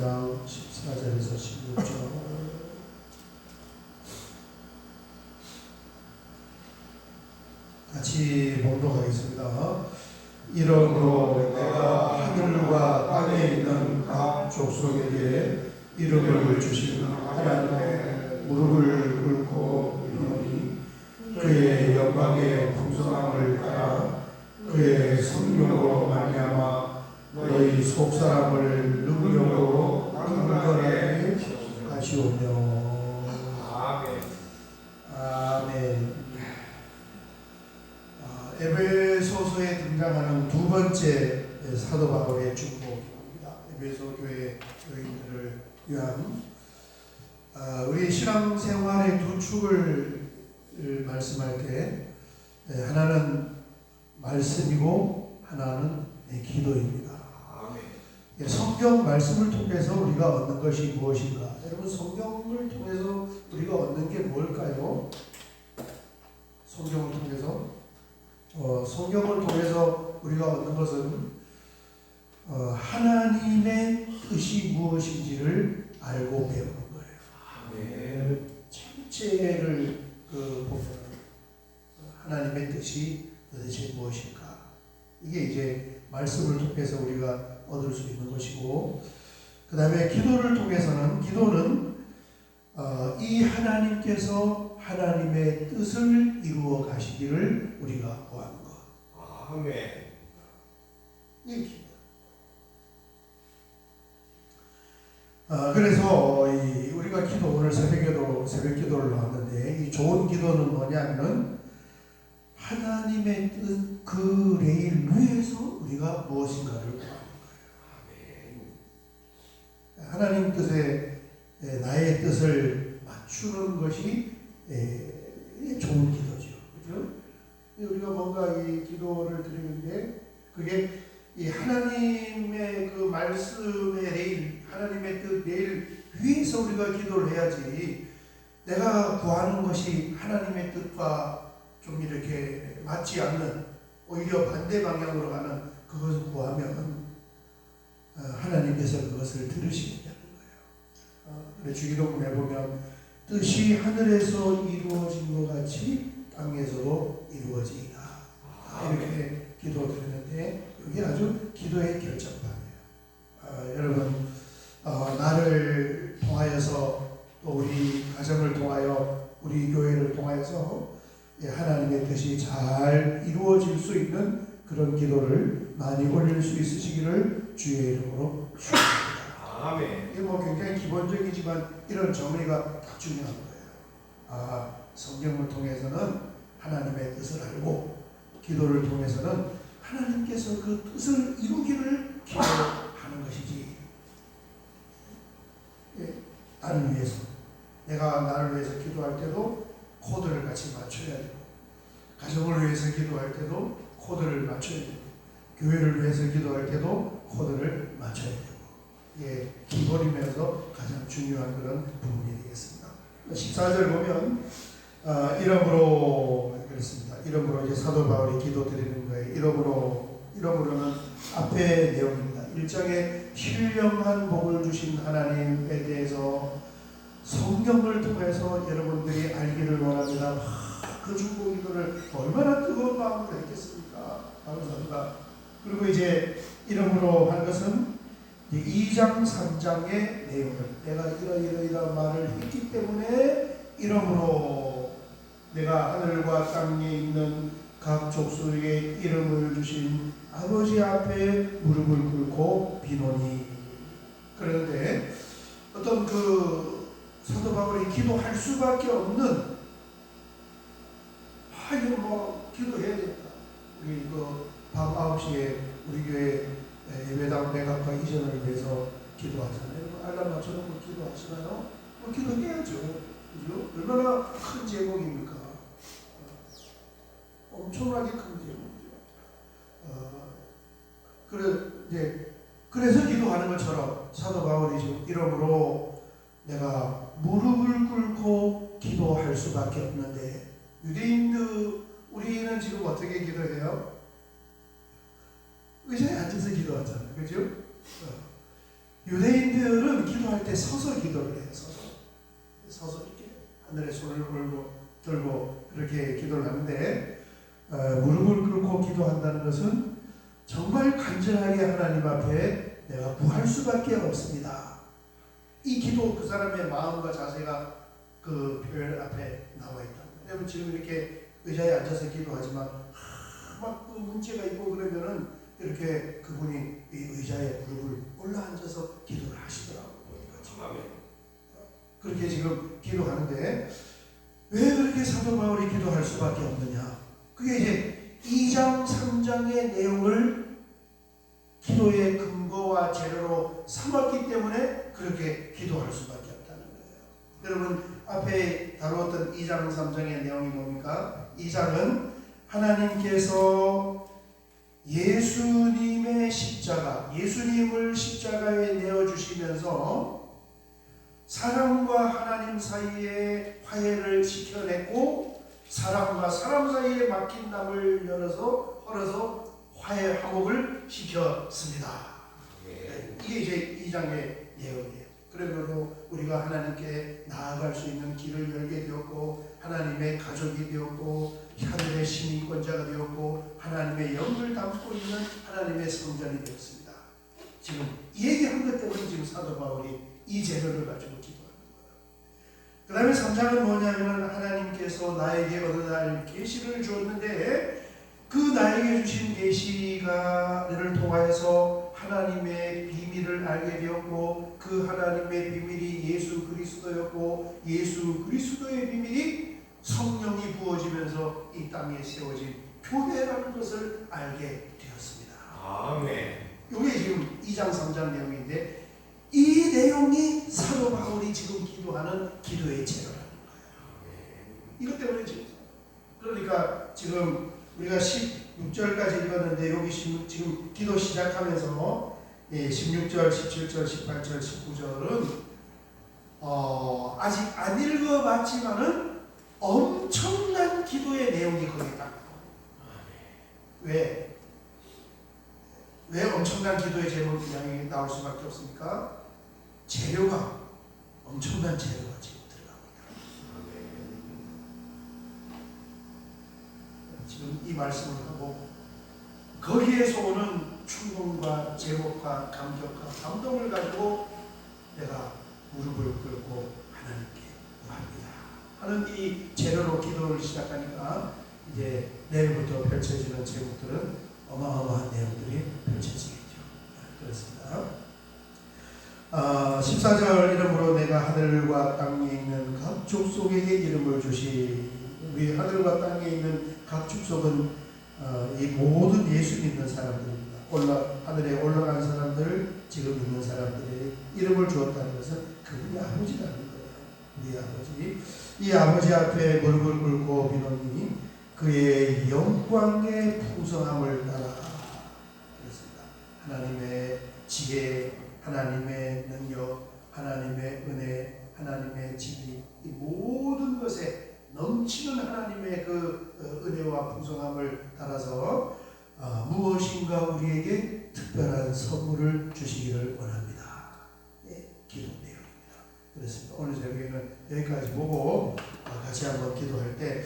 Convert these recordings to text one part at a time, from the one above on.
3장 14절에서 16절 같이 봉독하겠습니다. 이러므로 내가 하늘과 땅에 있는 각 족속에게 이름을 주신 하나님의 무릎을 꿇고 비노니 그의 영광의 풍성함을 따라 그의 성령으로 말미암아 너희 속사람을 하시오며 아멘. 아멘. 아, 에베소서에 등장하는 두 번째 사도 바울의 중보입니다. 에베소 교회 교인들을 위한 아, 우리 신앙 생활의 두 축을 말씀할 때 에, 하나는 말씀이고 하나는 네, 기도입니다. 예, 성경 말씀을 통해서 우리가 얻는 것이 무엇인가? 여러분 성경을 통해서 우리가 얻는 게 뭘까요? 성경을 통해서 어, 성경을 통해서 우리가 얻는 것은 어, 하나님의 뜻이 무엇인지를 알고 배우는 거예요. 아멘. 전체를 그 보면 하나님의 뜻이 도대체 무엇인가? 이게 이제 말씀을 통해서 우리가 얻을 수 있는 것이고, 그 다음에 기도를 통해서는 기도는 어, 이 하나님께서 하나님의 뜻을 이루어 가시기를 우리가 구하는 것. 아멘. 이게 기도. 아, 그래서 이 우리가 기도 오늘 새벽에도 새벽 기도를 나왔는데 이 좋은 기도는 뭐냐면 하나님의 뜻 그 레일 위에서 우리가 무엇인가를 거예요. 하나님 뜻에 에, 나의 뜻을 맞추는 것이 에, 좋은 기도죠. 그죠? 우리가 뭔가 이 기도를 드리는데 그게 이 하나님의 그 말씀의 레일, 하나님의 뜻 레일 위에서 우리가 기도를 해야지 내가 구하는 것이 하나님의 뜻과 좀 이렇게 맞지 않는 오히려 반대 방향으로 가는 그것을 구하면 어, 하나님께서 그것을 들으시겠다는 거예요. 어, 그래 주기도문에 보면 뜻이 하늘에서 이루어진 것 같이 땅에서도 이루어지이다. 아, 이렇게 기도드리는데 이게 아주 기도의 결정판이에요. 아, 여러분 어, 나를 통하여서 또 우리 가정을 통하여 우리 교회를 통하여서 예, 하나님의 뜻이 잘 이루어질 수 있는 그런 기도를 많이 올릴 수 있으시기를 주의 이름으로 축원합니다. 아멘. 이게 뭐 굉장히 기본적이지만 이런 정의가 딱 중요한 거예요. 아, 성경을 통해서는 하나님의 뜻을 알고 기도를 통해서는 하나님께서 그 뜻을 이루기를 기도하는 것이지. 예, 나를 위해서 내가 나를 위해서 기도할 때도 코드를 같이 맞춰야 되고 가정을 위해서 기도할 때도 코드를 맞춰야 되고 교회를 위해서 기도할 때도 코드를 맞춰야 되고 이게 기본이면서 가장 중요한 그런 부분이 되겠습니다. 14절 보면 아, 이름으로 그렇습니다. 이름으로 이제 사도 바울이 기도 드리는 거예요. 이름으로 이름으로는 앞에 내용입니다. 일장에 신령한 복을 주신 하나님에 대해서 성경을 통해서 여러분들이 알기를 원합니다. 아, 그 중보 기도를 얼마나 뜨거운 마음으로 했겠습니까? 감사합니다. 그리고 이제 이름으로 한 것은 2장 3장의 내용을 내가 이러이러이러 말을 했기 때문에 이름으로 내가 하늘과 땅에 있는 각 족속에게 이름을 주신 아버지 앞에 무릎을 꿇고 비노니. 그런데 어떤 그 사도 바울이 기도할 수밖에 없는 아 이거 뭐 기도해야 된다. 우리 그밤 9시에 우리 교회 예배당 매각과 이전을 위해서 기도하잖아요 알람 맞춰놓고 기도하시나요? 뭐 기도해야죠 그죠? 얼마나 큰 제목입니까? 어, 엄청나게 큰 제목이죠 어, 그래 이제 그래서 기도하는 것처럼 사도 바울이 지금 이름으로 내가 무릎을 꿇고 기도할 수밖에 없는데 유대인들 우리는 지금 어떻게 기도해요? 의자에 앉아서 기도하잖아요. 그죠? 어. 유대인들은 기도할 때 서서 기도를 해요. 서서. 서서 이렇게 하늘에 손을 걸고 들고 그렇게 기도를 하는데 어, 무릎을 꿇고 기도한다는 것은 정말 간절하게 하나님 앞에 내가 구할 수밖에 없습니다. 이 기도 그 사람의 마음과 자세가 그 표현 앞에 나와 있다. 여러분 지금 이렇게 의자에 앉아서 기도하지만 막그 문제가 있고 그러면은 이렇게 그분이 이 의자에 무릎을 올라 앉아서 기도를 하시더라고요. 보니까 지금. 아멘. 그렇게 지금 기도하는데 왜 그렇게 사도 바울이 기도할 수밖에 없느냐? 그게 이제 2장 3장의 내용을 기도의 근거와 재료로 삼았기 때문에 그렇게 기도할 수밖에 없다는 거예요. 여러분 앞에 다루었던 2장 3장의 내용이 뭡니까? 2장은 하나님께서 예수님의 십자가, 예수님을 십자가에 내어 주시면서 사람과 하나님 사이에 화해를 시켜냈고 사람과 사람 사이에 막힌 담을 열어서 헐어서 화해 화목을 시켰습니다. 예. 이게 이제 2장의 내용이에요. 그러므로 우리가 하나님께 나아갈 수 있는 길을 열게 되었고 하나님의 가족이 되었고 하늘의 시민권자가 되었고 하나님의 영을 담고 있는 하나님의 성전이 되었습니다. 지금 이 얘기한 것 때문에 지금 사도 바울이 이 재료를 가지고 기도하는 거예요. 그 다음에 3장은 뭐냐면 하나님께서 나에게 어느 날 계시를 주었는데 그 나에게 주신 계시가를 통하여서 하나님의 비밀을 알게 되었고 그 하나님의 비밀이 예수 그리스도였고 예수 그리스도의 비밀이 성령이 부어지면서 이 땅에 세워진 교회라는 것을 알게 되었습니다. 아멘. 이게 지금 2장 3장 내용인데 이 내용이 사도 바울이 지금 기도하는 기도의 재료라는 거예요. 이것 때문에 지금 그러니까 지금 우리가 16절까지 읽었는데 여기 지금, 기도 시작하면서 예, 16절, 17절, 18절, 19절은 어, 아직 안 읽어봤지만은 엄청난 기도의 내용이 거기 딱 왜? 왜 엄청난 기도의 제목 이야기 나올 수밖에 없습니까? 재료가 엄청난 재료가 지금 들어갑니다. 지금 이 말씀을 하고 거기에서 오는 충동과 제목과 감격과 감동을 가지고 내가 무릎을 꿇고 하나님께 구합니다. 하는 이 재료로 기도를 시작하니까 이제 내일부터 펼쳐지는 제목들은 어마어마한 내용들이 펼쳐지겠죠. 그렇습니다. 아, 14절 이름으로 내가 하늘과 땅에 있는 각 족 속에게 이름을 주시 우리 하늘과 땅에 있는 각 족속은 어, 이 모든 예수 믿는 사람들입니다. 올라 하늘에 올라간 사람들 지금 있는 사람들의 이름을 주었다는 것은 그분이 아버지라는 거예요. 우리 아버지 이 아버지 앞에 무릎을 꿇고 비노니 그의 영광의 풍성함을 따라 그렇습니다. 하나님의 지혜, 하나님의 능력, 하나님의 은혜, 하나님의 지위 이 모든 것에 넘치는 하나님의 그 풍성함을 따라서 어, 무엇인가 우리에게 특별한 선물을 주시기를 원합니다. 예, 기도 내용입니다. 그렇습니다. 오늘 저녁에는 여기까지 보고 어, 같이 한번 기도할 때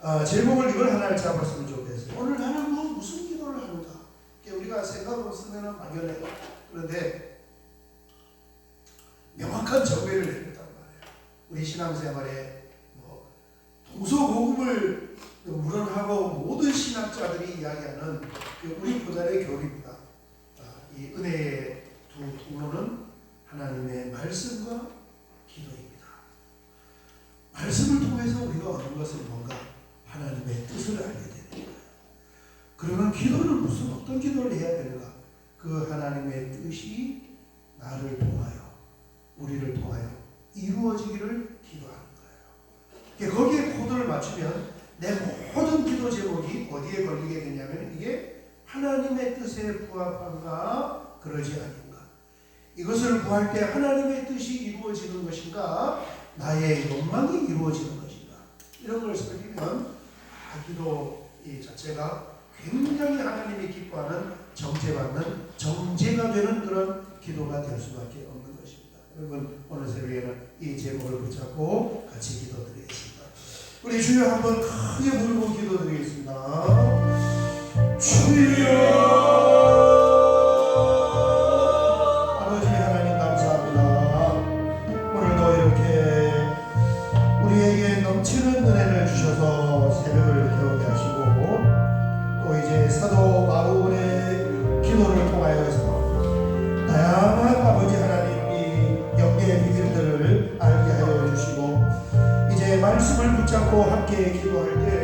아, 제목을 이걸 하나 잡았으면 좋겠어요. 오늘 나는 뭐 무슨 기도를 하는가? 우리가 생각으로 쓰면 막연해요. 그런데 명확한 정의를 내렸단 말이에요. 우리 신앙생활에 뭐 동서고금을 물어하고 모든 신학자들이 이야기하는 그 우리 고단의 교리입니다. 아, 이 은혜의 두 통로는 하나님의 말씀과 기도입니다. 말씀을 통해서 우리가 얻는 것은 뭔가 하나님의 뜻을 알게 되는 거예요. 그러면 기도는 무슨 어떤 기도를 해야 되는가? 그 하나님의 뜻이 나를 통하여 우리를 통하여 이루어지기를 기도하는 거예요. 거기에 코드를 맞추면 내 모든 기도 제목이 어디에 걸리게 되냐면 이게 하나님의 뜻에 부합한가 그러지 아닌가. 이것을 구할 때 하나님의 뜻이 이루어지는 것인가 나의 욕망이 이루어지는 것인가 이런 걸 살피면 아, 기도 이 자체가 굉장히 하나님이 기뻐하는 정죄받는 정죄가 되는 그런 기도가 될 수밖에 없는 것입니다. 여러분 오늘 새벽에는 이 제목을 붙잡고 같이 기도드리겠습니다. 우리 주여 한번 크게 부르고 기도드리겠습니다. 주여 함께 기도할 때